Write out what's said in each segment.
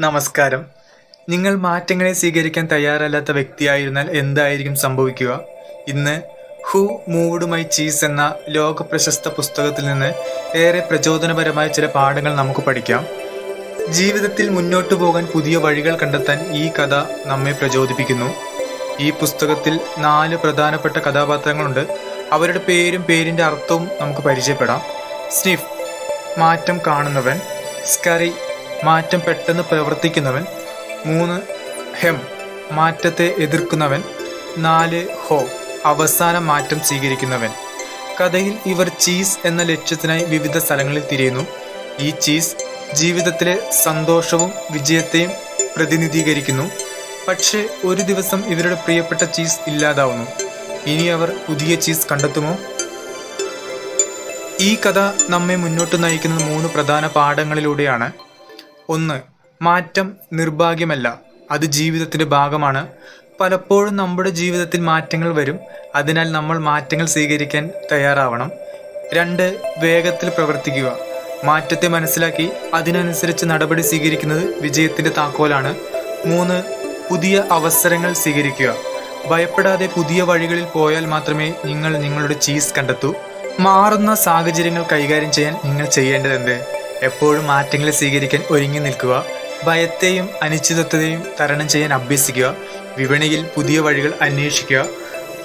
നമസ്കാരം. നിങ്ങൾ മാറ്റങ്ങളെ സ്വീകരിക്കാൻ തയ്യാറല്ലാത്ത വ്യക്തിയായിരുന്നാൽ എന്തായിരിക്കും സംഭവിക്കുക? ഇന്ന് ഹു മൂവ്ഡ് മൈ ചീസ് എന്ന ലോക പ്രശസ്ത പുസ്തകത്തിൽ നിന്ന് ഏറെ പ്രചോദനപരമായ ചില പാഠങ്ങൾ നമുക്ക് പഠിക്കാം. ജീവിതത്തിൽ മുന്നോട്ടു പോകാൻ പുതിയ വഴികൾ കണ്ടെത്താൻ ഈ കഥ നമ്മെ പ്രചോദിപ്പിക്കുന്നു. ഈ പുസ്തകത്തിൽ നാല് പ്രധാനപ്പെട്ട കഥാപാത്രങ്ങളുണ്ട്. അവരുടെ പേരും പേരിന്റെ അർത്ഥവും നമുക്ക് പരിചയപ്പെടാം. സ്നിഫ് മാറ്റം കാണുന്നവൻ. സ്കറി മാറ്റം പെട്ടെന്ന് പ്രവർത്തിക്കുന്നവൻ. മൂന്ന് ഹെം മാറ്റത്തെ എതിർക്കുന്നവൻ. നാല് ഹോ അവസാന മാറ്റം സ്വീകരിക്കുന്നവൻ. കഥയിൽ ഇവർ ചീസ് എന്ന ലക്ഷ്യത്തിനായി വിവിധ സ്ഥലങ്ങളിൽ തിരിയുന്നു. ഈ ചീസ് ജീവിതത്തിലെ സന്തോഷവും വിജയത്തെയും പ്രതിനിധീകരിക്കുന്നു. പക്ഷേ ഒരു ദിവസം ഇവരുടെ പ്രിയപ്പെട്ട ചീസ് ഇല്ലാതാവുന്നു. ഇനി അവർ പുതിയ ചീസ് കണ്ടെത്തുമോ? ഈ കഥ നമ്മെ മുന്നോട്ട് നയിക്കുന്ന മൂന്ന് പ്രധാന പാഠങ്ങളിലൂടെയാണ് ഒന്ന് മാറ്റം നിർഭാഗ്യമല്ല. അത് ജീവിതത്തിന്റെ ഭാഗമാണ്. പലപ്പോഴും നമ്മുടെ ജീവിതത്തിൽ മാറ്റങ്ങൾ വരും. അതിനാൽ നമ്മൾ മാറ്റങ്ങൾ സ്വീകരിക്കാൻ തയ്യാറാവണം. രണ്ട് വേഗത്തിൽ പ്രവർത്തിക്കുക. മാറ്റത്തെ മനസ്സിലാക്കി അതിനനുസരിച്ച് നടപടി സ്വീകരിക്കുന്നത് വിജയത്തിന്റെ താക്കോലാണ്. മൂന്ന് പുതിയ അവസരങ്ങൾ സ്വീകരിക്കുക. ഭയപ്പെടാതെ പുതിയ വഴികളിൽ പോയാൽ മാത്രമേ നിങ്ങൾ നിങ്ങളുടെ ചീസ് കണ്ടെത്തൂ. മാറുന്ന സാഹചര്യങ്ങൾ കൈകാര്യം ചെയ്യാൻ നിങ്ങൾ ചെയ്യേണ്ടതെന്ത് എപ്പോഴും മാറ്റങ്ങളെ സ്വീകരിക്കാൻ ഒരുങ്ങി നിൽക്കുക. ഭയത്തെയും അനിശ്ചിതത്വത്തെയും തരണം ചെയ്യാൻ അഭ്യസിക്കുക. വിപണിയിൽ പുതിയ വഴികൾ അന്വേഷിക്കുക.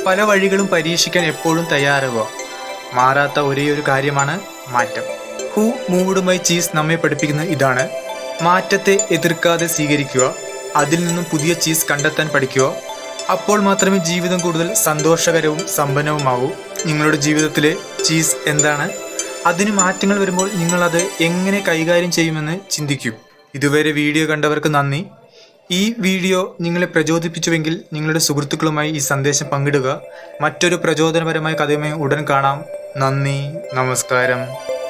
പല വഴികളും പരീക്ഷിക്കാൻ എപ്പോഴും തയ്യാറാവുക. മാറാത്ത ഒരേ ഒരു കാര്യമാണ് മാറ്റം. ഹൂ മൂവ്ഡ് മൈ ചീസ് നമ്മെ പഠിപ്പിക്കുന്ന ഇതാണ്. മാറ്റത്തെ എതിർക്കാതെ സ്വീകരിക്കുക. അതിൽ നിന്നും പുതിയ ചീസ് കണ്ടെത്താൻ പഠിക്കുക. അപ്പോൾ മാത്രമേ ജീവിതം കൂടുതൽ സന്തോഷകരവും സമ്പന്നവുമാകൂ നിങ്ങളുടെ ജീവിതത്തിലെ ചീസ് എന്താണ്? അതിന് മാറ്റങ്ങൾ വരുമ്പോൾ നിങ്ങൾ അത് എങ്ങനെ കൈകാര്യം ചെയ്യുമെന്ന് ചിന്തിക്കും. ഇതുവരെ വീഡിയോ കണ്ടവർക്ക് നന്ദി. ഈ വീഡിയോ നിങ്ങളെ പ്രചോദിപ്പിച്ചുവെങ്കിൽ നിങ്ങളുടെ സുഹൃത്തുക്കളുമായി ഈ സന്ദേശം പങ്കിടുക. മറ്റൊരു പ്രചോദനപരമായ കഥയുമായി ഉടൻ കാണാം. നന്ദി. നമസ്കാരം.